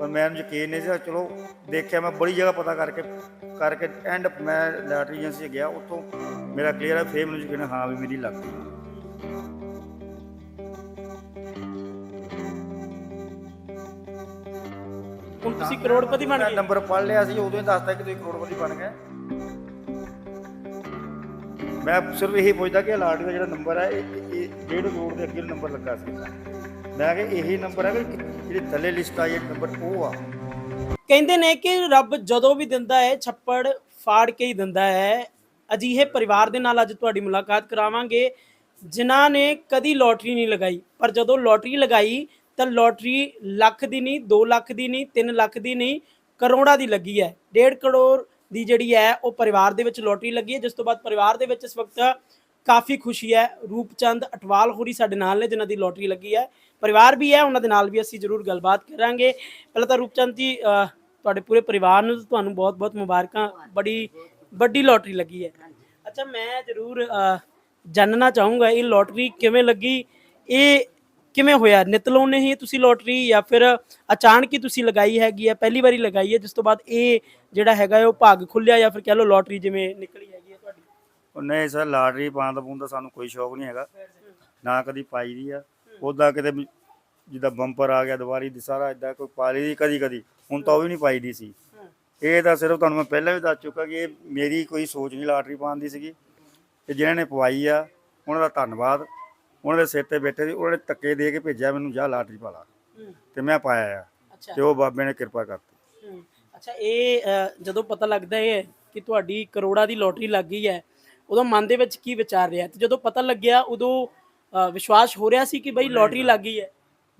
ਪਰ ਮੈਨੂੰ ਯਕੀਨ ਨਹੀਂ ਸੀ ਚਲੋ ਦੇਖਿਆ ਮੈਂ ਬੜੀ ਜਗ੍ਹਾ ਪਤਾ ਕਰਕੇ ਕਰਕੇ ਐਂਡ ਮੈਂ ਲੈਟਰੀ ਏਜੰਸੀ ਗਿਆ ਉੱਥੋਂ ਮੇਰਾ ਕਲੀਅਰ ਹੈ ਫੇਰ ਮੈਨੂੰ ਯਕੀਨ ਹੈ, ਵੀ ਮੇਰੀ ਲੱਗ ਗਈ। ਹੁਣ ਤੁਸੀਂ ਕਰੋੜਪਤੀ ਬਣ ਮੈਂ ਗਏ ਨੰਬਰ ਪੜ ਲਿਆ ਸੀ ਉਦੋਂ ਹੀ ਦੱਸਤਾ ਕਿ ਤੁਸੀਂ ਕਰੋੜਪਤੀ ਬਣ ਗਏ। ਮੈਂ ਸਿਰਫ ਇਹੀ ਪੁੱਛਦਾ ਕਿ ਅਲਾਟ ਦਾ ਜਿਹੜਾ ਨੰਬਰ ਹੈ ਇਹ ਇਹ ਡੇਢ ਕਰੋੜ ਦੇ ਅੱਗੇ ਨੰਬਰ ਲੱਗਾ ਸੀ। ਮੈਂ ਕਿ ਇਹੀ ਨੰਬਰ ਹੈ ਕਿ ਜਿਹੜੀ ਥੱਲੇ ਲਿਸਟ ਆਈ ਹੈ ਨੰਬਰ ਉਹ ਆ। ਕਹਿੰਦੇ ਨੇ ਕਿ ਰੱਬ ਜਦੋਂ ਵੀ ਦਿੰਦਾ ਹੈ, ਛੱਪੜ ਫਾੜ ਕੇ ਹੀ ਦਿੰਦਾ ਹੈ। ਅਜਿਹੇ ਪਰਿਵਾਰ ਦੇ ਨਾਲ ਅੱਜ ਤੁਹਾਡੀ ਮੁਲਾਕਾਤ ਕਰਾਵਾਂਗੇ। ਜਿਨ੍ਹਾਂ ਨੇ ਕਦੀ ਲੋਟਰੀ ਨਹੀਂ ਲਗਾਈ, ਪਰ ਜਦੋਂ ਲੋਟਰੀ ਲਗਾਈ, ਤਾਂ ਲੋਟਰੀ ਲੱਖ ਦੀ ਨਹੀਂ 2 ਲੱਖ ਦੀ ਨਹੀਂ 3 ਲੱਖ ਦੀ ਨਹੀਂ, ਕਰੋੜਾਂ ਦੀ ਲੱਗੀ ਹੈ। 1.5 ਕਰੋੜ ਦੀ ਜਿਹੜੀ ਹੈ, ਉਹ ਪਰਿਵਾਰ ਦੇ ਵਿੱਚ ਲੋਟਰੀ ਲੱਗੀ ਹੈ। ਜਿਸ ਤੋਂ ਬਾਅਦ ਪਰਿਵਾਰ ਦੇ ਵਿੱਚ ਇਸ ਵਕਤ ਕਾਫੀ ਖੁਸ਼ੀ ਹੈ। ਰੂਪਚੰਦ ਅਟਵਾਲ ਹੋਰੀ ਸਾਡੇ ਨਾਲ ਨੇ, ਜਿਨ੍ਹਾਂ ਦੀ ਲੋਟਰੀ ਲੱਗੀ ਹੈ। ਪਰਿਵਾਰ ਵੀ ਹੈ ਉਹਨਾਂ ਦੇ ਨਾਲ ਵੀ ਅਸੀਂ ਜ਼ਰੂਰ ਗੱਲਬਾਤ ਕਰਾਂਗੇ। ਪਹਿਲਾਂ ਤਾਂ ਰੂਪਚੰਦ ਜੀ ਤੁਹਾਡੇ ਪੂਰੇ ਪਰਿਵਾਰ ਨੂੰ ਤੁਹਾਨੂੰ ਬਹੁਤ-ਬਹੁਤ ਮੁਬਾਰਕਾਂ। ਬੜੀ ਵੱਡੀ ਲੋਟਰੀ ਲੱਗੀ ਹੈ। ਅੱਛਾ ਮੈਂ ਜ਼ਰੂਰ ਅਹ, ਚਾਹੂੰਗਾ ਇਹ ਲੋਟਰੀ ਕਿਵੇਂ ਲੱਗੀ? ਇਹ ਕਿਵੇਂ ਹੋਇਆ? ਨਿਤਲੋਂ ਨੇ ਹੀ ਤੁਸੀਂ ਲੋਟਰੀ ਜਾਂ ਫਿਰ ਅਚਾਨਕ ਹੀ ਤੁਸੀਂ ਲਗਾਈ ਹੈਗੀ ਹੈ ਪਹਿਲੀ ਵਾਰੀ ਲਗਾਈ ਹੈ ਜਿਸ ਤੋਂ ਬਾਅਦ ਇਹ ਜਿਹੜਾ ਹੈਗਾ ਉਹ ਭਾਗ ਖੁੱਲਿਆ ਜਾਂ ਫਿਰ ਕਹਿ ਲਓ ਲੋਟਰੀ ਜਿਵੇਂ ਨਿਕਲੀ ਹੈਗੀ ਹੈ ਤੁਹਾਡੀ? ਉਹ ਨਹੀਂ ਸਰ ਲਾਟਰੀ ਪਾਉਣ ਦਾ ਪੂਣ ਸਾਨੂੰ ਕੋਈ ਸ਼ੌਕ ਨਹੀਂ ਹੈਗਾ। ਨਾ ਕਦੀ ਪਾਈ ਦੀ ਆ। ਉਦਾਂ ਕਿਤੇ ਵੀ ਜਿੱਦਾਂ ਬੰਪਰ ਆ ਗਿਆ ਦੀਵਾਰੀ ਦੀ ਸਾਰਾ ਇਦਾਂ ਕੋਈ ਪਾਲੀ ਦੀ ਕਦੀ ਕਦੀ। ਹੁਣ ਤਾਂ ਉਹ ਵੀ ਨਹੀਂ ਪਾਈ ਦੀ ਸੀ। ਇਹ ਤਾਂ ਸਿਰਫ ਤੁਹਾਨੂੰ ਮੈਂ ਪਹਿਲਾਂ ਵੀ ਦੱਸ ਚੁੱਕਾ ਕਿ ਇਹ ਮੇਰੀ ਕੋਈ ਸੋਚ ਨਹੀਂ ਲਾਟਰੀ ਪਾਉਣ ਦੀ ਸੀਗੀ। ਤੇ ਜਿਨ੍ਹਾਂ ਨੇ ਪਵਾਈ ਆ ਉਹਨਾਂ ਦਾ ਧੰਨਵਾਦ। ਉਹਨਾਂ ਦੇ ਸਿਰ ਤੇ ਬੈਠੇ ਸੀ ਉਹਨਾਂ ਨੇ ਧੱਕੇ ਦੇ ਕੇ ਭੇਜਿਆ ਮੈਨੂੰ ਜਾ ਲਾਟਰੀ ਪਾ ਲਾ। ਤੇ ਮੈਂ ਪਾਇਆ ਆ। ਤੇ ਉਹ ਬਾਬੇ ਨੇ ਕਿਰਪਾ ਕਰਤੀ। ਅੱਛਾ ਇਹ ਜਦੋਂ ਪਤਾ ਲੱਗਦਾ ਹੈ ਕਿ ਤੁਹਾਡੀ ਕਰੋੜਾਂ ਦੀ ਲੋਟਰੀ ਲੱਗ ਗਈ ਹੈ ਉਦੋਂ ਮਨ ਦੇ ਵਿੱਚ ਕੀ ਵਿਚਾਰ ਰਿਹਾ? ਤੇ ਜਦੋਂ ਪਤਾ ਲੱਗਿਆ ਉਦੋਂ ਵਿਸ਼ਵਾਸ ਹੋ ਰਿਹਾ ਸੀ ਕਿ ਬਈ ਲੋਟਰੀ ਲੱਗ ਗਈ ਹੈ?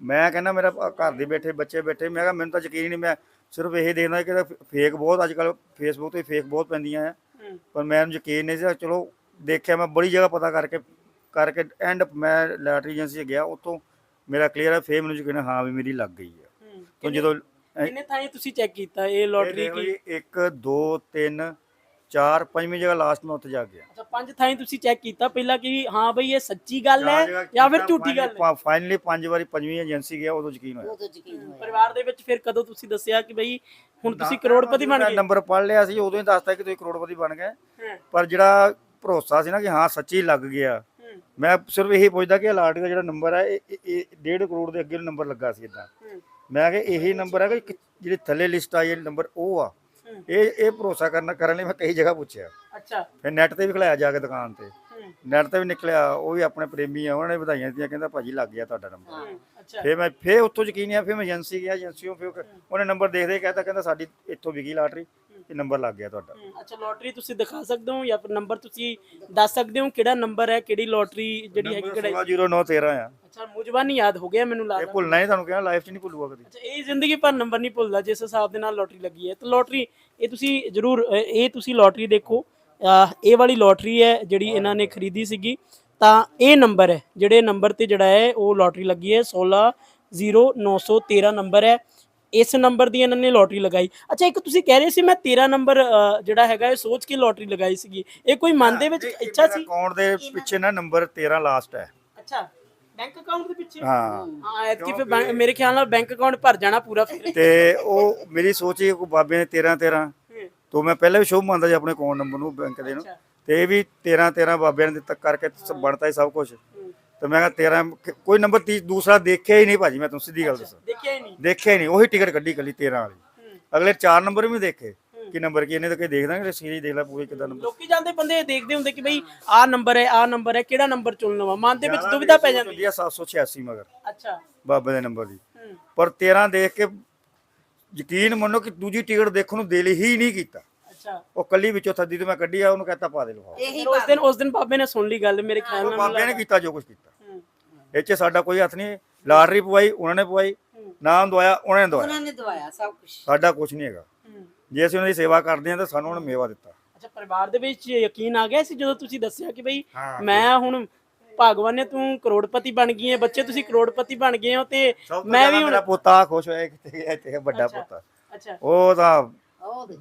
ਮੈਂ ਕਹਿੰਦਾ ਮੇਰਾ ਘਰ ਦੇ ਬੈਠੇ ਬੱਚੇ ਬੈਠੇ ਮੈਂ ਕਿਹਾ ਮੈਨੂੰ ਤਾਂ ਯਕੀਨ ਨਹੀਂ ਮੈਂ ਸਿਰਫ ਇਹ ਦੇਖਦਾ ਕਿ ਫੇਕ ਬਹੁਤ ਅੱਜ ਕੱਲ ਫੇਸਬੁੱਕ ਤੇ ਫੇਕ ਬਹੁਤ ਪੈਂਦੀਆਂ ਆ। ਪਰ ਮੈਨੂੰ ਯਕੀਨ ਨਹੀਂ ਸੀ ਚਲੋ ਦੇਖਿਆ ਮੈਂ ਬੜੀ ਜਗ੍ਹਾ ਪਤਾ ਕਰਕੇ ਕਰਕੇ ਐਂਡ ਮੈਂ ਲੈਟਰੀ ਏਜੰਸੀ ਗਿਆ ਉੱਥੋਂ ਮੇਰਾ ਕਲੀਅਰ ਹੈ ਫੇਰ ਮੈਨੂੰ ਯਕੀਨ ਹੈ, ਵੀ ਮੇਰੀ ਲੱਗ ਗਈ ਹੈ। ਤਾਂ ਜਦੋਂ ਕਿੰਨੇ ਥਾਈਂ ਤੁਸੀਂ ਚੈੱਕ ਕੀਤਾ ਇਹ ਲੋਟਰੀ ਕੀ? 1 2 3 4 ਪੰਜਵੀਂ ਜਗ੍ਹਾ ਲਾਸਟ ਮੈਂ ਉੱਥੇ ਜਾ ਗਿਆ ਅੱਛਾ ਪੰਜ ਥਾਈਂ ਤੁਸੀਂ ਚੈੱਕ ਕੀਤਾ ਪਹਿਲਾਂ ਕਿ ਹਾਂ ਬਈ ਇਹ ਸੱਚੀ ਗੱਲ ਹੈ ਜਾਂ ਫਿਰ ਝੂਠੀ ਗੱਲ ਹੈ? ਫਾਈਨਲੀ ਪੰਜ ਵਾਰੀ ਪੰਜਵੀਂ ਏਜੰਸੀ ਗਿਆ ਉਦੋਂ ਯਕੀਨ ਹੋਇਆ। ਪਰਿਵਾਰ ਦੇ ਵਿੱਚ ਫਿਰ ਕਦੋਂ ਤੁਸੀਂ ਦੱਸਿਆ ਕਿ ਬਈ ਹੁਣ ਤੁਸੀਂ ਕਰੋੜਪਤੀ ਬਣ ਗਏ? ਨੰਬਰ ਪੜ ਲਿਆ ਸੀ ਉਦੋਂ ਹੀ ਦੱਸਤਾ ਕਿ ਤੁਸੀਂ ਕਰੋੜਪਤੀ ਬਣ ਗਏ। ਪਰ ਜਿਹੜਾ ਭਰੋਸਾ ਸੀ ਨਾ ਕਿ ਹਾਂ ਸੱਚੀ ਲੱਗ ਗਿਆ ਮੈਂ ਸਿਰਫ ਇਹੀ ਪੁੱਛਦਾ ਕਿ ਅਲਾਟ ਦਾ ਜਿਹੜਾ ਨੰਬਰ ਹੈ ਇਹ ਇਹ- ਇਹ 1.5 ਕਰੋੜ ਦੇ ਅੱਗੇ ਨੰਬਰ ਲੱਗਾ ਸੀ ਇਦਾਂ ਮੈਂ ਕਿ ਇਹੀ ਨੰਬਰ ਹੈ ਕਿ ਜਿਹੜੀ ਥੱਲੇ ਲਿਸਟ ਆਈ ਹੈ ਨੰਬਰ ਉਹ ਆ। ਇਹ ਇਹ ਭਰੋਸਾ ਕਰਨ ਕਰਨ ਲਈ ਮੈਂ ਕਈ ਜਗ੍ਹਾ ਪੁੱਛਿਆ। ਅੱਛਾ। ਫਿਰ ਨੈਟ ਤੇ ਵੀ ਖਲਾਇਆ ਜਾ ਕੇ ਦੁਕਾਨ ਤੇ। ਨੈਟ ਤੇ ਵੀ ਨਿਕਲਿਆ ਉਹ ਵੀ ਆਪਣੇ ਪ੍ਰੇਮੀ ਆ ਉਹਨਾਂ ਨੇ ਵਧਾਈਆਂ ਦਿੱਤੀਆਂ ਕਹਿੰਦਾ ਭਾਜੀ ਲੱਗ ਗਿਆ ਤੁਹਾਡਾ ਨੰਬਰ ਅੱਛਾ। ਫਿਰ ਮੈਂ ਫਿਰ ਉੱਥੋਂ ਯਕੀਨ ਆ ਫਿਰ ਮੈਂ ਏਜੰਸੀ ਗਿਆ ਏਜੰਸੀੋਂ ਫਿਰ ਉਹਨੇ ਨੰਬਰ ਦੇਖਦੇ ਕਹਿੰਦਾ ਕਹਿੰਦਾ ਸਾਡੀ ਇੱਥੋਂ ਵਿਕੀ ਲਾਟਰੀ ਇਹ ਨੰਬਰ ਲੱਗ ਗਿਆ ਤੁਹਾਡਾ। ਅੱਛਾ ਲੋਟਰੀ ਤੁਸੀਂ ਦਿਖਾ ਸਕਦੇ ਹੋ ਜਾਂ ਫਿਰ ਨੰਬਰ ਤੁਸੀਂ ਦੱਸ ਸਕਦੇ ਹੋ ਕਿਹੜਾ ਨੰਬਰ ਹੈ ਕਿਹੜੀ ਲੋਟਰੀ ਜਿਹੜੀ ਹੈਗੀ ਕਿਹੜਾ 160913 ਆ। ਅੱਛਾ ਮੁਝਬਾਨੀ ਯਾਦ ਹੋ ਗਿਆ ਮੈਨੂੰ ਇਹ ਲੱਗਦਾ। ਭੁੱਲਣਾ ਹੀ ਤੁਹਾਨੂੰ ਕਿਹਾ ਲਾਈਫ 'ਚ ਨਹੀਂ ਭੁੱਲੂਗਾ ਕਦੀ। ਅੱਛਾ ਇਹ ਜ਼ਿੰਦਗੀ ਭਰ ਨੰਬਰ ਨਹੀਂ ਭੁੱਲਦਾ ਜਿਸ ਹਿਸਾਬ ਦੇ ਨਾਲ ਲੋਟਰੀ ਲੱਗੀ ਹੈ। ਤਾਂ ਲੋਟਰੀ ਇਹ ਤੁਸੀਂ ਜਰੂਰ ਇਹ ਤੁਸੀਂ ਲੋਟਰੀ ਦੇਖੋ ਇਹ ਵਾਲੀ ਲੋਟਰੀ ਹੈ ਜਿਹੜੀ ਇਹਨਾਂ ਨੇ ਖਰੀਦੀ ਸੀਗੀ। ਤਾਂ ਇਹ ਨੰਬਰ ਹੈ ਜਿਹੜੇ ਨੰਬਰ ਤੇ ਜਿਹੜਾ ਹੈ ਉਹ ਲੋਟਰੀ ਲੱਗੀ ਹੈ 1600913 ਨੰਬਰ ਹੈ। ਇਸ ਨੰਬਰ ਦੀ ਇਹਨਾਂ ਨੇ ਲੋਟਰੀ ਲਗਾਈ। ਅੱਛਾ ਇੱਕ ਤੁਸੀਂ ਕਹਿ ਰਹੇ ਸੀ ਮੈਂ 13 ਨੰਬਰ ਜਿਹੜਾ ਹੈਗਾ ਇਹ ਸੋਚ ਕੇ ਲੋਟਰੀ ਲਗਾਈ ਸੀਗੀ। ਇਹ ਕੋਈ ਮਨ ਦੇ ਵਿੱਚ ਇੱਛਾ ਸੀ? ਅਕਾਊਂਟ ਦੇ ਪਿੱਛੇ ਨਾ ਨੰਬਰ 13 ਲਾਸਟ ਹੈ। ਅੱਛਾ ਬੈਂਕ ਅਕਾਊਂਟ ਦੇ ਪਿੱਛੇ? ਹਾਂ। ਹਾਂ ਐਤਕੀ ਫਿਰ ਮੇਰੇ ਖਿਆਲ ਨਾਲ ਬੈਂਕ ਅਕਾਊਂਟ ਭਰ ਜਾਣਾ ਪੂਰਾ ਫਿਰ। ਤੇ ਉਹ ਮੇਰੀ ਸੋਚ ਹੀ ਕੋਈ ਬਾਬੇ ਨੇ 13 13 ਹੂੰ, ਤੋਂ ਮੈਂ ਪਹਿਲਾਂ ਵੀ ਸ਼ੁਭ ਮੰਨਦਾ ਸੀ ਆਪਣੇ ਅਕਾਊਂਟ ਨੰਬਰ ਨੂੰ ਬੈਂਕ ਦੇ ਨੂੰ। ਤੇ ਇਹ ਵੀ 13 13 ਬਾਬਿਆਂ ਨੇ ਦਿੱਤਾ ਕਰਕੇ ਬਣਤਾ ਹੀ ਸਭ ਕੁਝ ਹੂੰ। ਤੇ ਮੈਂ ਕਿਹਾ 13 ਕ- ਕੋਈ ਨੰਬਰ 30 ਦੂਸਰਾ ਦੇਖਿਆ ਹੀ ਨਹੀਂ ਭਾਜੀ ਮੈਂ ਤੁਹਾਨੂੰ ਸਿੱਧੀ ਗੱਲ ਦੱਸਾਂ। ਦੇਖਿਆ ਹੀ ਨਹੀਂ? ਦੇਖਿਆ ਹੀ ਨਹੀਂ। ਉਹੀ ਟਿਕਟ ਕੱਢੀ ਕੱਲੀ 13 ਵਾਲੀ। ਹੂੰ। ਅਗਲੇ ਚਾਰ ਨੰਬਰ ਵੀ ਦੇਖੇ। ਕਿ ਨੰਬਰ ਕੀ ਇਹਨੇ ਤਾਂ ਕੋਈ ਦੇਖਦਾ ਕਿ ਸੀਰੀਜ਼ ਦੇਖ ਲੈ ਪੂਰੀ ਕਿਦਾਂ ਨੰਬਰ। ਲੋਕੀ ਜਾਂਦੇ ਬੰਦੇ ਦੇਖਦੇ ਹੁੰਦੇ ਕਿ ਬਈ ਆਹ ਨੰਬਰ ਹੈ ਆਹ ਨੰਬਰ ਹੈ ਕਿਹੜਾ ਨੰਬਰ ਚੁਣਨਾ ਵਾ? ਮਨ ਦੇ ਵਿੱਚ ਦੁਵਿਧਾ ਪੈ ਜਾਂਦੀ ਆ 786 ਮਗਰ ਅੱਛਾ। ਬਾਬੇ ਦੇ ਨੰਬਰ ਦੀ। ਹੂੰ। ਪਰ 13 ਦੇਖ ਕੇ ਯਕੀਨ ਮੰਨੋ ਕਿ ਦੂਜੀ ਟਿਕਟ ਦੇਖਣ ਨੂੰ ਦਿਲ ਹੀ ਨਹੀਂ ਕੀਤਾ। ਅੱਛਾ। ਉਹ ਕੱਲੀ ਵਿੱਚੋਂ ਥੱਦੀ ਤੇ ਮੈਂ ਕੱਢੀ ਆ ਉਹਨੂੰ ਕਹਤਾ ਪਾ ਦੇ ਫਿਰ ਉਸ ਦਿਨ ਉਸ ਦਿਨ ਬਾਬੇ ਨੇ ਸੁਣ ਲਈ ਗੱਲ ਮੇਰੇ ਖਿਆਲ ਨਾਲ ਬਾਬੇ ਨੇ ਕੀਤਾ ਜੋ ਕੁਝ ਕੀਤਾ। ਹੂੰ, ਇਹ 'ਚ ਸਾਡਾ ਕੋਈ ਹੱਥ ਨਹੀਂ ਲਾਟਰੀ ਪਵਾਈ ਉਹਨਾਂ ਨੇ ਪਵਾਈ ਨਾਮ ਦਵਾਇਆ ਉਹਨਾਂ ਨੇ ਦਵਾਇਆ। ਉਹਨਾਂ ਨੇ ਦਵਾਇਆ ਸਭ ਕੁਝ ਸਾਡਾ ਕੁਝ ਨਹੀਂ ਹੈਗਾ। ਹੂੰ। ਜੇ ਅਸੀਂ ਉਹਨਾਂ ਦੀ ਸੇਵਾ ਕਰਦੇ ਹਾਂ ਤਾਂ ਸਾਨੂੰ ਉਹਨਾਂ ਨੇ ਮੇਵਾ ਦਿੱਤਾ। ਅੱਛਾ ਪਰਿਵਾਰ ਦੇ ਵਿੱਚ ਯਕੀਨ ਆ ਗਿਆ ਸੀ ਜਦੋਂ ਤੁਸੀਂ ਦੱਸਿਆ ਕਿ ਬਈ ਮੈਂ ਹੁਣ ਭਗਵਾਨ ਨੇ ਤੂੰ ਕਰੋੜਪਤੀ ਬਣ ਗਈ ਹੈ ਬੱਚੇ ਤੁਸੀਂ ਕਰੋੜਪਤੀ ਬਣ ਗਏ ਹੋ ਤੇ ਮੈਂ ਵੀ ਹੁਣ ਮੇਰਾ ਪੋਤਾ ਖੁਸ਼ ਹੋਇਆ ਕਿ ਇੱਥੇ ਵੱਡਾ ਪੋਤਾ। ਅੱਛਾ। ਉਹ ਤਾਂ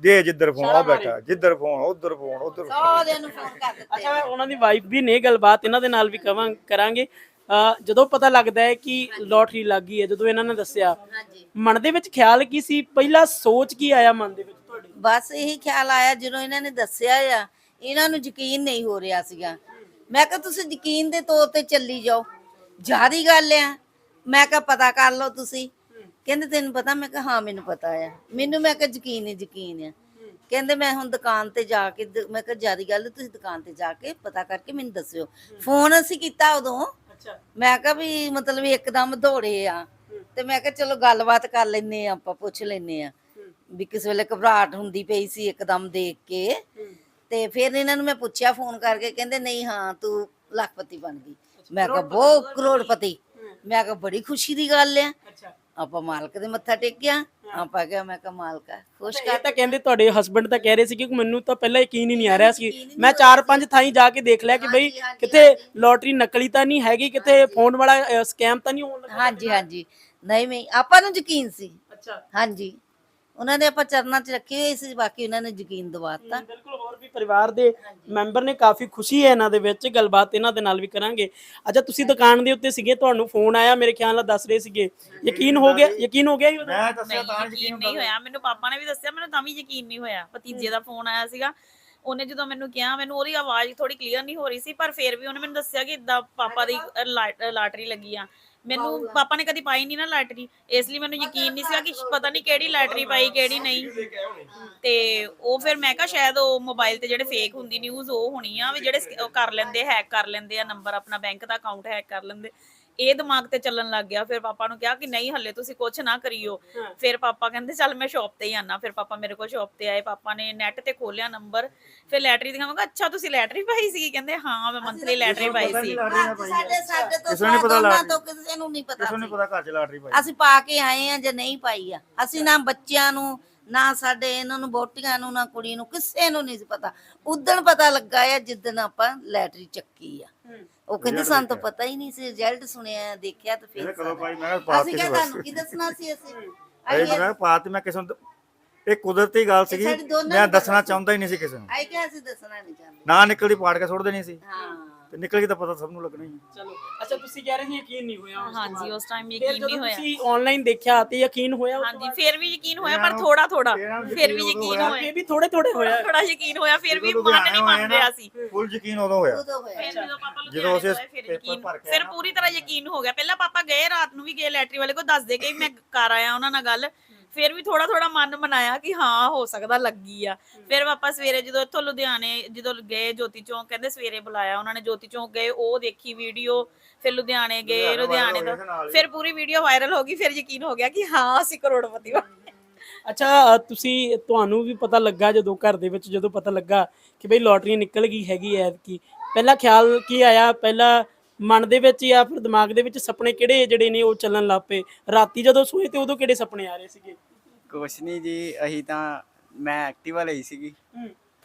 ਦੇ ਜਿੱਧਰ ਫੋਨ ਆ ਬੈਠਾ। ਜਿੱਧਰ ਫੋਨ ਉਧਰ ਫੋਨ ਉਧਰ ਉਹਦੇ ਨੂੰ ਫੋਨ ਕਰ ਦਿੱਤੇ। ਅੱਛਾ ਉਹਨਾਂ ਦੀ ਵਾਈਫ ਵੀ ਨੇ ਗੱਲਬਾਤ ਇਹਨਾਂ ਦੇ ਨਾਲ ਵੀ ਕਵਾਂ ਕਰਾਂਗੇ। ਜਦੋਂ ਪਤਾ ਲੱਗਦਾ ਹੈ ਕਿ ਲੋਟਰੀ ਲੱਗ ਗਈ ਹੈ ਜਦੋਂ ਇਹਨਾਂ ਨੇ ਦੱਸਿਆ ਹਾਂਜੀ। ਮਨ ਦੇ ਵਿੱਚ ਖਿਆਲ ਕੀ ਸੀ? ਪਹਿਲਾ ਸੋਚ ਕੀ ਆਇਆ ਮਨ ਦੇ ਵਿੱਚ ਤੁਹਾਡੇ? ਬਸ ਇਹੀ ਖਿਆਲ ਆਇਆ ਜਦੋਂ ਇਹਨਾਂ ਨੇ ਦੱਸਿਆ ਆ ਇਹਨਾਂ ਨੂੰ ਯਕੀਨ ਨਹੀਂ ਹੋ ਰਿਹਾ ਸੀਗਾ। ਮੈਂ ਕਿਹਾ ਤੁਸੀਂ ਯਕੀਨ ਦੇ ਤੌਰ ਤੇ ਚੱਲੀ ਜਾਓ। ਜਿਆਦੀ ਗੱਲ ਆ। ਮੈਂ ਕਿਹਾ ਪਤਾ ਕਰ ਲਓ ਤੁਸੀਂ। ਕਹਿੰਦੇ ਤੈਨੂੰ ਪਤਾ? ਮੈਂ ਕਿਹਾ ਹਾਂ ਮੈਨੂੰ ਪਤਾ ਆ। ਮੈਨੂੰ ਮੈਂ ਕਿਹਾ ਯਕੀਨ ਹੈ ਯਕੀਨ ਆ। ਕਹਿੰਦੇ ਮੈਂ ਹੁਣ ਦੁਕਾਨ ਤੇ ਜਾ ਕੇ ਦ- ਮੈਂ ਕਿਹਾ ਜਿਆਦੀ ਗੱਲ ਆ, ਤੁਸੀਂ ਦੁਕਾਨ ਤੇ ਜਾ ਕੇ ਪਤਾ ਕਰਕੇ ਮੈਨੂੰ ਦੱਸਿਓ। ਫੋਨ ਅਸੀਂ ਕੀਤਾ ਉਦੋਂ। ਅੱਛਾ। ਮੈਂ ਕਿਹਾ ਵੀ ਮਤਲਬ ਇੱਕਦਮ ਦੌੜੇ ਆ। ਤੇ ਮੈਂ ਕਿਹਾ ਚਲੋ ਗੱਲਬਾਤ ਕਰ ਲੈਨੇ ਆ ਆਪਾਂ ਪੁੱਛ ਲੈਨੇ ਆ। ਵੀ ਕਿਸ ਵੇਲੇ ਘਬਰਾਹਟ ਹੁੰਦੀ ਪਈ ਸੀ ਇੱਕਦਮ ਦੇਖ ਕੇ। ਤੇ ਫਿਰ ਇਹਨਾਂ ਨੂੰ ਮੈਂ ਪੁੱਛਿਆ ਫੋਨ ਕਰਕੇ ਕਹਿੰਦੇ ਨਹੀਂ ਹਾਂ ਤੂੰ ਲੱਖਪਤੀ ਬਣ ਗਈ। ਮੈਂ ਕਿਹਾ ਬਹੁਤ ਕਰੋੜਪਤੀ। ਮੈਂ ਕਿਹਾ ਬੜੀ ਖੁਸ਼ੀ ਦੀ ਗੱਲ ਆ। ਆਪਾਂ ਮਾਲਕ ਦੇ ਮੱਥਾ ਟੇਕਿਆ ਆਪਾਂ ਕਿਹਾ ਮੈਂ ਕਿਹਾ ਮਾਲਕਾ ਖੁਸ਼ ਇਹ ਤਾਂ ਕਹਿੰਦੇ ਤੁਹਾਡੇ ਹਸਬੰਡ ਤਾਂ ਕਹਿ ਰਹੇ ਸੀ ਕਿ ਮੈਨੂੰ ਤਾਂ ਪਹਿਲਾਂ ਯਕੀਨ ਹੀ ਨਹੀਂ ਆ ਰਿਹਾ ਸੀ। ਮੈਂ ਚਾਰ ਪੰਜ ਥਾਈਂ ਜਾ ਕੇ ਦੇਖ ਲਿਆ ਕਿ ਬਈ ਕਿਤੇ ਲੋਟਰੀ ਨਕਲੀ ਤਾਂ ਨਹੀਂ ਹੈਗੀ ਕਿਤੇ ਫੋਨ ਵਾਲਾ ਸਕੈਮ ਤਾਂ ਨਹੀਂ ਹੋਣ ਲੱਗਾ। ਹਾਂਜੀ ਹਾਂਜੀ। ਨਹੀਂ ਨਹੀਂ ਆਪਾਂ ਨੂੰ ਯਕੀਨ ਸੀ। ਅੱਛਾ। ਹਾਂਜੀ। ਉਹਨਾਂ ਨੇ ਆਪਾਂ ਚਰਨਾਂ 'ਚ ਰੱਖੀ ਹੋਈ ਸੀ ਬਾਕੀ ਉਹਨਾਂ ਨੇ ਯਕੀਨ ਦਿਵਾਤਾ ਬਿਲਕੁਲ ਪਰਿਵਾਰ ਦੇ ਮੈਂਬਰ ਨੇ ਕਾਫੀ ਖੁਸ਼ੀ ਹੈ ਇਹਨਾਂ ਦੇ ਵਿੱਚ ਗੱਲਬਾਤ ਇਹਨਾਂ ਦੇ ਨਾਲ ਵੀ ਕਰਾਂਗੇ। ਅੱਛਾ ਤੁਸੀਂ ਦੁਕਾਨ ਦੇ ਉੱਤੇ ਸੀਗੇ ਤੁਹਾਨੂੰ ਫੋਨ ਆਇਆ ਮੇਰੇ ਖਿਆਲ ਨਾਲ ਦੱਸ ਰਹੇ ਸੀਗੇ। ਯਕੀਨ ਹੋ ਗਿਆ ਯਕੀਨ ਹੋ ਗਿਆ ਉਦੋਂ? ਮੈਂ ਦੱਸਿਆ ਤਾਂ ਯਕੀਨ ਨਹੀਂ ਹੋਇਆ। ਮੈਨੂੰ ਪਾਪਾ ਨੇ ਵੀ ਦੱਸਿਆ ਮੈਨੂੰ ਤਾਂ ਵੀ ਯਕੀਨ ਨਹੀਂ ਹੋਇਆ। ਭਤੀਜੇ ਦਾ ਫੋਨ ਆਇਆ ਸੀਗਾ। ਉਹਨੇ ਜਦੋਂ ਮੈਨੂੰ ਕਿਹਾ ਮੈਨੂੰ ਉਹਦੀ ਆਵਾਜ਼ ਥੋੜੀ ਕਲੀਅਰ ਨਹੀਂ ਹੋ ਰਹੀ ਸੀ ਪਰ ਫਿਰ ਵੀ ਉਹਨੇ ਮੈਨੂੰ ਦੱਸਿਆ ਕਿ ਇਦਾਂ ਪਾਪਾ ਦੀ ਲਾਟਰੀ ਲੱਗੀ ਆ। ਮੈਨੂੰ ਪਾਪਾ ਨੇ ਕਦੀ ਪਾਈ ਨਹੀਂ ਨਾ ਲਾਟਰੀ ਇਸ ਲਈ ਮੈਨੂੰ ਯਕੀਨ ਨਹੀਂ ਸੀਗਾ ਕਿ ਪਤਾ ਨਹੀਂ ਕਿਹੜੀ ਲਾਟਰੀ ਪਾਈ ਕਿਹੜੀ ਨਹੀਂ। ਤੇ ਉਹ ਫਿਰ ਮੈਂ ਕਿਹਾ ਸ਼ਾਇਦ ਉਹ ਮੋਬਾਈਲ ਤੇ ਜਿਹੜੇ ਫੇਕ ਹੁੰਦੀ ਨਿਊਜ਼ ਉਹ ਹੋਣੀ ਆ ਵੀ ਜਿਹੜੇ ਸ- ਉਹ ਕਰ ਲੈਂਦੇ ਹੈਕ ਕਰ ਲੈਂਦੇ ਆ ਨੰਬਰ ਆਪਣਾ ਬੈਂਕ ਦਾ ਅਕਾਊਂਟ ਹੈਕ ਕਰ ਲੈਂਦੇ। ਇਹ ਦਿਮਾਗ ਤੇ ਚੱਲਣ ਲੱਗ ਗਿਆ ਫਿਰ ਪਾਪਾ ਨੂੰ ਕਿਹਾ ਕਿ ਨਹੀਂ ਹੱਲੇ ਤੁਸੀਂ ਕੁਝ ਨਾ ਕਰਿਓ। ਫਿਰ ਪਾਪਾ ਕਹਿੰਦੇ ਚੱਲ ਮੈਂ ਸ਼ਾਪ ਤੇ ਹੀ ਆਣਾ ਫਿਰ ਪਾਪਾ ਮੇਰੇ ਕੋਲ ਸ਼ਾਪ ਤੇ ਆਏ ਪਾਪਾ ਨੇ ਨੈਟ ਤੇ ਖੋਲਿਆ ਨੰਬਰ ਫਿਰ ਲੈਟਰੀ ਦਿਖਾ ਮੈਂ ਕਿਹਾ ਅੱਛਾ ਤੁਸੀਂ ਲੈਟਰੀ ਪਾਈ ਸੀ ਕਹਿੰਦੇ ਹਾਂ ਮੈਂ ਮੰਥਲੀ ਲੈਟਰੀ ਪਾਈ ਸੀ। ਸਾਡੇ ਸਾਡੇ ਤੋਂ ਕਿਸੇ ਨੂੰ ਪਤਾ ਕਿਸੇ ਨੂੰ ਨਹੀਂ ਪਤਾ। ਕਿਸੇ ਨੂੰ। ਪਤਾ ਘਰ ਚ ਲਾਟਰੀ ਪਾਈ। ਅਸੀਂ ਪਾ ਕੇ ਆਏ ਆ ਜਾਂ ਨਹੀਂ ਪਾਈ ਆ। ਅਸੀਂ ਨਾ ਬੱਚਿਆਂ ਨੂੰ ਨਾ ਸਾਡੇ ਇਹਨਾਂ ਨੂੰ ਬੋਟੀਆਂ ਨੂੰ ਨਾ ਕੁੜੀ ਨੂੰ ਕਿਸੇ ਨੂੰ ਨਹੀਂ ਪਤਾ। ਉਦੋਂ ਪਤਾ ਲੱਗਾ ਆ ਜਿੱਦਣ ਆਪਾਂ ਲੈਟਰੀ ਚੱਕੀ ਆ। ਉਹ ਕਹਿੰਦੇ ਸਾਨੂੰ ਤਾਂ ਪਤਾ ਹੀ ਨਹੀਂ ਸੀ ਰਿਜ਼ਲਟ ਸੁਣਿਆ ਦੇਖਿਆ ਤਾਂ ਫਿਰ ਕਦੋਂ ਪਾਈ ਮੈਂ ਕਿਹਾ ਪਾ ਅਸੀਂ ਕਿਹਾ ਤੁਹਾਨੂੰ ਕੀ ਦੱਸਣਾ ਸੀ ਅਸੀਂ? ਇਹ ਮੈਂ ਕਿਹਾ ਪਾ ਤੇ ਮੈਂ ਕਿਸੇ ਨੂੰ ਇਹ ਕੁਦਰਤੀ ਗੱਲ ਸੀਗੀ ਮੈਂ ਦੱਸਣਾ ਚਾਹੁੰਦਾ ਹੀ ਨਹੀਂ ਸੀ ਕਿਸੇ ਨੂੰ। ਆਈ ਕਿਹਾ ਅਸੀਂ ਦੱਸਣਾ ਨਹੀਂ ਚਾਹੁੰਦੇ। ਨਾ ਨਿਕਲਦੀ ਪਾੜ ਕੇ ਸੁੱਟ ਦੇਣੀ ਸੀ। ਹਾਂ। ਤੇ ਨਿਕਲ ਗਈ ਤਾਂ ਪਤਾ ਸਭ ਨੂੰ ਲੱਗਣਾ ਹੀ ਹੈ। ਚਲੋ। ਅੱਛਾ ਤੁਸੀਂ ਕਹਿ ਰਹੇ ਸੀ ਯਕੀਨ ਨਹੀਂ ਹੋਇਆ ਉਸ ਤੋਂ ਹਾਂਜੀ ਬਾਅਦ। ਉਸ ਟਾਈਮ ਫਿਰ ਯਕੀਨ ਜਦੋਂ ਨਹੀਂ ਹੋਇਆ। ਤੁਸੀਂ ਆਨਲਾਈਨ ਦੇਖਿਆ ਤੇ ਯਕੀਨ ਹੋਇਆ ਉਸ ਤੋਂ ਹਾਂਜੀ ਫਿਰ ਵੀ ਯਕੀਨ ਹੋਇਆ ਪਰ ਥੋੜਾ ਥੋੜਾ ਇਹਨਾਂ ਨੂੰ ਫਿਰ ਵੀ ਯਕੀਨ? ਹੋਇਆ ਇਹ ਵੀ ਥੋੜੇ ਥੋੜੇ ਹੋਇਆ। ਥੋੜਾ ਯਕੀਨ ਹੋਇਆ ਫਿਰ ਵੀ ਜਦੋਂ ਮਨ ਲੁਧਿਆਣੇ ਨਹੀਂ ਹੋਏ ਮੰਨ ਨਾ, ਰਿਹਾ ਸੀ। ਫੁੱਲ ਯਕੀਨ ਉਦੋਂ ਹੋਇਆ। ਉਦੋਂ ਹੋਇਆ। ਫਿਰ ਜਦੋਂ ਪਾਪਾ ਜਦੋਂ ਅਸੀਂ ਫਿਰ ਪੇਪਰ ਯਕੀਨ ਭਰ ਕੇ ਫਿਰ ਨਾ, ਪੂਰੀ ਤਰ੍ਹਾਂ ਯਕੀਨ ਹੋ ਗਿਆ। ਪਹਿਲਾਂ ਪਾਪਾ ਗਏ ਰਾਤ ਨੂੰ ਵੀ ਗਏ ਲੈਟਰੀ ਵਾਲੇ ਕੋਲ ਦੱਸਦੇ ਕਿ ਮੈਂ ਕਰ ਆਇਆ ਉਹਨਾਂ ਨਾਲ ਗੱਲ। ਫਿਰ ਵੀ ਥੋੜਾ ਥੋੜਾ ਮਨ ਮਨਾਇਆ ਕਿ ਹਾਂ ਹੋ ਸਕਦਾ ਲੱਗੀ ਆ। ਫਿਰ ਪਾਪਾ ਸਵੇਰੇ ਜਦੋਂ ਇੱਥੋਂ ਲੁਧਿਆਣੇ ਜਦੋਂ ਗਏ ਜੋਤੀ ਚੌਂਕ ਕਹਿੰਦੇ ਸਵੇਰੇ ਬੁਲਾਇਆ ਉਹਨਾਂ ਨੇ ਜੋਤੀ ਚੌਂਕ ਗਏ ਉਹ ਦੇਖੀ ਵੀਡੀਓ ਫਿਰ ਲੁਧਿਆਣੇ ਗਏ ਲੁਧਿਆਣੇ ਹੀ। ਫਿਰ ਪੂਰੀ ਵੀਡੀਓ ਵਾਇਰਲ ਹੋ ਗਈ ਫਿਰ ਯਕੀਨ ਹੋ ਗਿਆ ਕਿ ਹਾਂ ਅਸੀਂ ਕਰੋੜਪਤੀ ਬਣ ਅੱਛਾ ਤੁਸੀਂ ਤੁਹਾਨੂੰ ਵੀ ਪਤਾ ਲੱਗਾ ਜਦੋਂ ਘਰ ਦੇ ਵਿੱਚ ਜਦੋਂ ਪਤਾ ਲੱਗਾ ਕਿ ਬਈ ਲੋਟਰੀ ਨਿਕਲ ਗਈ ਹੈਗੀ ਐ ਕੀ ਪਹਿਲਾ ਖਿਆਲ ਕੀ ਆਇਆ? ਪਹਿਲਾ ਮਨ ਦੇ ਵਿੱਚ ਜਾਂ ਫਿਰ ਦਿਮਾਗ ਦੇ ਵਿੱਚ ਸੁਪਨੇ ਕਿਹੜੇ ਜਿਹੜੇ ਨੇ ਉਹ ਚੱਲਣ ਲੱਗ ਪਏ? ਰਾਤੀ ਜਦੋਂ ਸੋਏ ਤੇ ਉਦੋਂ ਕਿਹੜੇ ਸੁਪਨੇ ਆ ਰਹੇ ਸੀਗੇ? ਕੁਛ ਨਹੀਂ ਜੀ ਅਸੀਂ ਤਾਂ ਮੈਂ ਐਕਟਿਵਾ ਲਈ ਸੀਗੀ।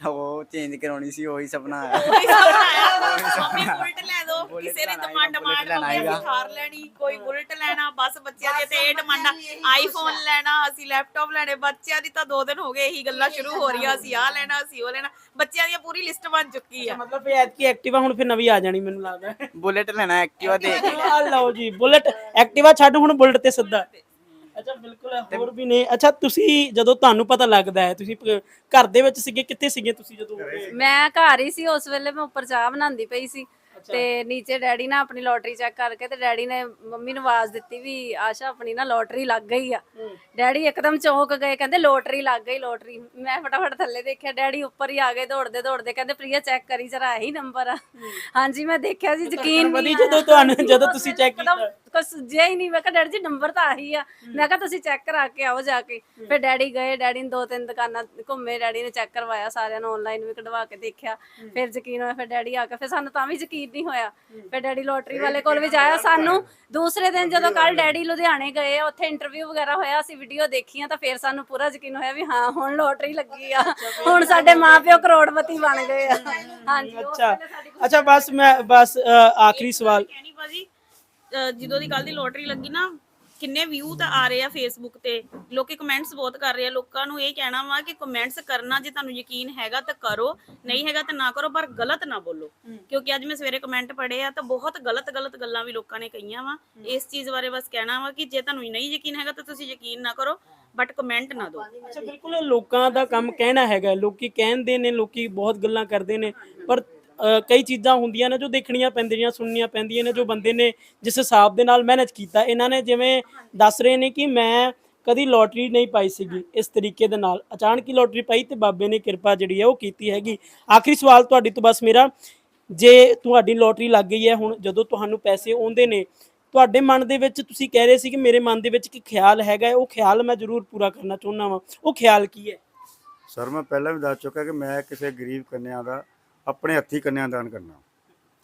ਉਹ ਚੇਂਜ ਕਰਾਉਣੀ ਸੀ ਉਹੀ ਸੁਪਨਾ ਆਇਆ। ਕੋਈ ਸੁਪਨਾ ਆਇਆ। ਮੰਮੀ ਬੁਲਟ ਲੈ ਦੋ। ਬੁਲਟ ਕਿਸੇ ਨੇ ਲੈਣਾ ਡਿਮਾਂਡ ਹੈਗਾ, ਬੁਲਟ ਡਿਮਾਂਡ ਲੈਣਾ ਮੰਮੀ ਹੈਗਾ। ਅਸੀਂ ਥਾਰ ਲੈਣੀ ਕੋਈ ਬੁਲਟ ਲੈਣਾ ਬਸ ਬੱਚਿਆਂ ਦੀ ਤੇ ਇਹ ਡਿਮਾਂਡਾਂ ਆਈਫੋਨ ਲੈਣਾ ਅਸੀਂ ਲੈਪਟਾਪ ਲੈਣੇ ਬੱਚਿਆਂ ਦੀ ਤਾਂ ਦੋ ਦਿਨ ਹੋ ਗਏ ਇਹੀ ਗੱਲਾਂ ਸ਼ੁਰੂ ਹੋ ਰਹੀਆਂ ਅਸੀਂ ਆਹ ਲੈਣਾ ਅਸੀਂ ਉਹ ਲੈਣਾ। ਬੱਚਿਆਂ ਦੀ ਪੂਰੀ ਲਿਸਟ ਬਣ ਚੁੱਕੀ ਆ। ਮਤਲਬ ਇਹ ਐਤਕੀ ਐਕਟਿਵਾ ਹੁਣ ਫਿਰ ਨਵੀਂ ਆ ਜਾਣੀ ਮੈਨੂੰ ਲੱਗਦਾ। ਬੁਲਟ ਲੈਣਾ ਐਕਟਿਵਾ ਦੇ ਆ ਲਓ ਜੀ ਬੁਲਟ ਐਕਟਿਵਾ ਛੱਡ ਹੁਣ ਬੁਲਟ ਤੇ ਸਿੱਧਾ। ਅੱਛਾ ਬਿਲਕੁਲ ਹੋਰ ਵੀ ਨੇ। ਅੱਛਾ ਤੁਸੀਂ ਜਦੋਂ ਤੁਹਾਨੂੰ ਪਤਾ ਲੱਗਦਾ ਹੈ ਤੁਸੀਂ ਪ- ਘਰ ਦੇ ਵਿੱਚ ਸੀਗੇ ਕਿੱਥੇ ਸੀਗੇ ਤੁਸੀਂ ਜਦੋਂ ਮੈਂ ਘਰ ਹੀ ਸੀ ਉਸ ਵੇਲੇ ਮੈਂ ਉੱਪਰ ਚਾਹ ਬਣਾਉਂਦੀ ਪਈ ਸੀ। ਤੇ ਨੀਚੇ ਡੈਡੀ ਨੇ ਆਪਣੀ ਲੋਟਰੀ ਚੈੱਕ ਕਰਕੇ ਤੇ ਡੈਡੀ ਨੇ ਮੰਮੀ ਨੂੰ ਆਵਾਜ਼ ਦਿੱਤੀ ਵੀ ਆਸ਼ਾ ਆਪਣੀ ਨਾ ਲੋਟਰੀ ਲੱਗ ਗਈ ਆ। ਡੈਡੀ ਇੱਕਦਮ ਚੌਂਕ ਗਏ ਕਹਿੰਦੇ ਲੋਟਰੀ ਲੱਗ ਗਈ ਲੋਟਰੀ ਮੈਂ ਫਟਾਫਟ ਥੱਲੇ ਦੇਖਿਆ ਡੈਡੀ ਉੱਪਰ ਹੀ ਆ ਗਏ ਦੌੜਦੇ ਦੌੜਦੇ ਕਹਿੰਦੇ ਪ੍ਰਿਆ ਚੈੱਕ ਕਰੀ ਜਰਾ ਇਹੀ ਨੰਬਰ ਆ। ਹਾਂਜੀ ਮੈਂ ਦੇਖਿਆ ਸੀ ਯਕੀਨ ਵਧੀ ਨਹੀਂ ਜਦੋਂ ਤੁਹਾਨੂੰ ਜਦੋਂ ਤੁਸੀਂ ਚੈੱਕ ਕੀਤਾ। ਕੁਝ ਸੁਝਿਆ ਹੀ ਨਹੀਂ। ਮੈਂ ਕਿਹਾ ਡੈਡੀ ਜੀ ਨੰਬਰ ਤਾਂ ਆਹੀ ਆ। ਮੈਂ ਕਿਹਾ ਤੁਸੀਂ ਚੈੱਕ ਕਰਾ ਕੇ ਆਓ ਜਾ ਕੇ। ਫਿਰ ਡੈਡੀ ਗਏ ਡੈਡੀ ਨੇ ਦੋ ਤਿੰਨ ਦੁਕਾਨਾਂ ਘੁੰਮੇ ਡੈਡੀ ਨੇ ਚੈੱਕ ਕਰਵਾਇਆ ਸਾਰਿਆਂ ਨੂੰ ਆਨਲਾਈਨ ਵੀ ਕਢਵਾ ਕੇ ਦੇਖਿਆ। ਫਿਰ ਯਕੀਨ ਹੋਇਆ ਫਿਰ ਡੈਡੀ ਆ ਕੇ ਫਿਰ ਸਾਨੂੰ ਤਾਂ ਵੀ ਯਕੀਨ ਨਹੀਂ ਹੋਇਆ। ਫਿਰ ਡੈਡੀ ਲੋਟਰੀ ਵਾਲੇ ਕੋਲ ਵੀ ਜਾਇਆ। ਸਾਨੂੰ ਦੂਸਰੇ ਦਿਨ ਜਦੋਂ ਕੱਲ ਡੈਡੀ ਲੁਧਿਆਣੇ ਗਏ ਉੱਥੇ ਇੰਟਰਵਿਊ ਵਗੈਰਾ ਹੋਇਆ ਅਸੀਂ ਵੀਡੀਓ ਦੇਖੀਆਂ ਤਾਂ ਫਿਰ ਸਾਨੂੰ ਪੂਰਾ ਯਕੀਨ ਹੋਇਆ ਵੀ ਹਾਂ ਹੁਣ ਲੋਟਰੀ ਲੱਗੀ ਆ। ਹੁਣ ਸਾਡੇ ਮਾਪਿਓ ਕਰੋੜਪਤੀ ਬਣ ਗਏ ਆ। ਹਾਂਜੀ ਅੱਛਾ। ਅੱਛਾ ਬਸ ਮੈਂ ਬਸ ਆਖਰੀ ਸਵਾਲ। ਕਹਿਣੀ ਬਾਜੀ ਅਹ ਜਦੋਂ ਦੀ ਕੱਲ ਦੀ ਲੋਟਰੀ ਲੱਗੀ ਨਾ ਕਿੰਨੇ ਵਿਊ ਤਾਂ ਆ ਰਹੇ ਆ ਫੇਸਬੁੱਕ ਤੇ। ਲੋਕੀ ਕਮੈਂਟਸ ਬਹੁਤ ਕਰ ਰਹੇ ਆ। ਲੋਕਾਂ ਨੂੰ ਇਹ ਕਹਿਣਾ ਵਾ ਕਿ ਕਮੈਂਟਸ ਕਰਨਾ ਜੇ ਤੁਹਾਨੂੰ ਯਕੀਨ ਹੈਗਾ ਤਾਂ ਕਰੋ ਨਹੀਂ ਹੈਗਾ ਤਾਂ ਨਾ ਕਰੋ ਪਰ ਗਲਤ ਨਾ ਬੋਲੋ। ਕਿਉਂਕਿ ਅੱਜ ਮੈਂ ਸਵੇਰੇ ਕਮੈਂਟ ਪੜ੍ਹੇ ਆ ਤਾਂ ਬਹੁਤ ਗਲਤ ਗਲਤ ਗੱਲਾਂ ਵੀ ਲੋਕਾਂ ਨੇ ਕਹੀਆਂ ਵਾ। ਇਸ ਚੀਜ਼ ਬਾਰੇ ਬਸ ਕਹਿਣਾ ਵਾ ਕਿ ਜੇ ਤੁਹਾਨੂੰ ਨਹੀਂ ਯਕੀਨ ਹੈਗਾ ਤਾਂ ਤੁਸੀਂ ਯਕੀਨ ਨਾ ਕਰੋ ਬਟ ਕਮੈਂਟ ਨਾ ਦਿਓ। ਅੱਛਾ ਬਿਲਕੁਲ ਲੋਕਾਂ ਦਾ ਕੰਮ ਕਹਿਣਾ ਹੈਗਾ। ਲੋਕੀ ਕਹਿੰਦੇ ਨੇ ਲੋਕੀ ਬਹੁਤ ਗੱਲਾਂ ਕਰਦੇ ਨੇ ਪਰ ਕਈ ਚੀਜ਼ਾਂ ਹੁੰਦੀਆਂ ਨੇ ਜੋ ਦੇਖਣੀਆਂ ਪੈਂਦੀਆਂ, ਸੁਣਨੀਆਂ ਪੈਂਦੀਆਂ ਨੇ ਜੋ ਬੰਦੇ ਨੇ ਜਿਸ ਹਿਸਾਬ ਦੇ ਨਾਲ ਮਿਹਨਤ ਕੀਤਾ, ਇਹਨਾਂ ਨੇ ਜਿਵੇਂ ਦੱਸ ਰਹੇ ਨੇ ਕਿ ਮੈਂ ਕਦੀ ਲੋਟਰੀ ਨਹੀਂ ਪਾਈ ਸੀਗੀ ਇਸ ਤਰੀਕੇ ਦੇ ਨਾਲ। ਅਚਾਨਕ ਹੀ ਲੋਟਰੀ ਪਾਈ ਤੇ ਬਾਬੇ ਨੇ ਕਿਰਪਾ ਜਿਹੜੀ ਹੈ ਉਹ ਕੀਤੀ ਹੈਗੀ। ਆਖਰੀ ਸਵਾਲ ਤੁਹਾਡੀ ਤੋਂ ਬਸ ਮੇਰਾ, ਜੇ ਤੁਹਾਡੀ ਲੋਟਰੀ ਲੱਗ ਗਈ ਹੈ ਹੁਣ, ਜਦੋਂ ਤੁਹਾਨੂੰ ਪੈਸੇ ਆਉਂਦੇ ਨੇ, ਤੁਹਾਡੇ ਮਨ ਦੇ ਵਿੱਚ ਤੁਸੀਂ ਕਹਿ ਰਹੇ ਸੀ ਕਿ ਮੇਰੇ ਮਨ ਦੇ ਵਿੱਚ ਕਿ ਖਿਆਲ ਹੈਗਾ ਉਹ ਖਿਆਲ ਮੈਂ ਜ਼ਰੂਰ ਪੂਰਾ ਕਰਨਾ ਚਾਹੁੰਦਾ ਵਾਂ। ਉਹ ਖਿਆਲ ਕੀ ਹੈ? ਸਰ ਮੈਂ ਪਹਿਲਾਂ ਵੀ ਦੱਸ ਚੁੱਕਾ ਕਿ ਮੈਂ ਕਿਸੇ ਗਰੀਬ ਕੰਨਿਆ ਦਾ ਆਪਣੇ ਹੱਥੀ ਕੰਨਿਆਦਾਨ ਕਰਨਾ।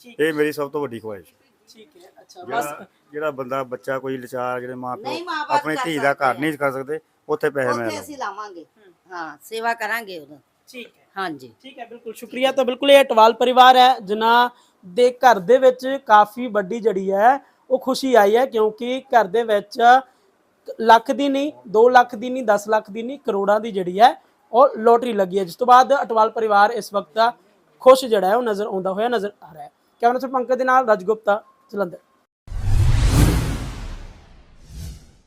ਠੀਕ ਇਹ ਮੇਰੀ ਸਭ ਤੋਂ ਵੱਡੀ ਖੁਆਇਸ਼ ਹੈ। ਠੀਕ ਹੈ ਅੱਛਾ ਬਸ। ਜਿਹੜਾ ਜਿਹੜਾ ਬੰਦਾ ਬੱਚਾ ਕੋਈ ਲਾਚਾਰ ਜਿਹੜੇ ਮਾਂ ਨਹੀਂ ਪਿਓ ਮਾਂ-ਬਾਪ ਆਪਣੀ ਕਰ ਧੀ ਦਾ ਘਰ ਸਕਦੇ ਨਹੀਂ ਕਰ ਸਕਦੇ ਉੱਥੇ ਪੈਸੇ ਮੈਂ ਉੱਥੇ ਲਾਵਾਂ। ਅਸੀਂ ਲਾਵਾਂਗੇ। ਹਾਂ। ਸੇਵਾ ਕਰਾਂਗੇ ਉਹਦਾ ਠੀਕ ਹੈ। ਹਾਂਜੀ। ਠੀਕ ਹੈ ਬਿਲਕੁਲ। ਸ਼ੁਕਰੀਆ ਤਾਂ ਬਿਲਕੁਲ ਇਹ ਅਟਵਾਲ ਪਰਿਵਾਰ ਹੈ ਜਿਨ੍ਹਾਂ ਦੇ ਘਰ ਦੇ ਵਿੱਚ ਕਾਫੀ ਵੱਡੀ ਜੜੀ ਹੈ। ਉਹ ਖੁਸ਼ੀ ਆਈ ਹੈ ਕਿਉਂਕਿ ਘਰ ਦੇ ਵਿੱਚ ਲੱਖ ਦੀ ਨਹੀਂ 2 ਲੱਖ ਦੀ ਨਹੀਂ 10 ਲੱਖ ਦੀ ਨਹੀਂ ਕਰੋੜਾਂ ਦੀ ਜੜੀ ਹੈ। ਉਹ ਲੋਟਰੀ ਲੱਗੀ ਹੈ। ਜਿਸ ਤੋਂ ਬਾਅਦ ਅਟਵਾਲ ਪਰਿਵਾਰ ਇਸ ਵਕਤ ਖੁਸ਼ ਜਿਹੜਾ ਹੈ, ਉਹ ਨਜ਼ਰ ਆਉਂਦਾ ਹੋਇਆ, ਨਜ਼ਰ ਆ ਰਿਹਾ ਹੈ। ਕੈਮਰਾ ਸਰ ਪੰਕਜ ਦੇ ਨਾਲ ਰਜਗੁਪਤਾ ਜਲੰਧਰ।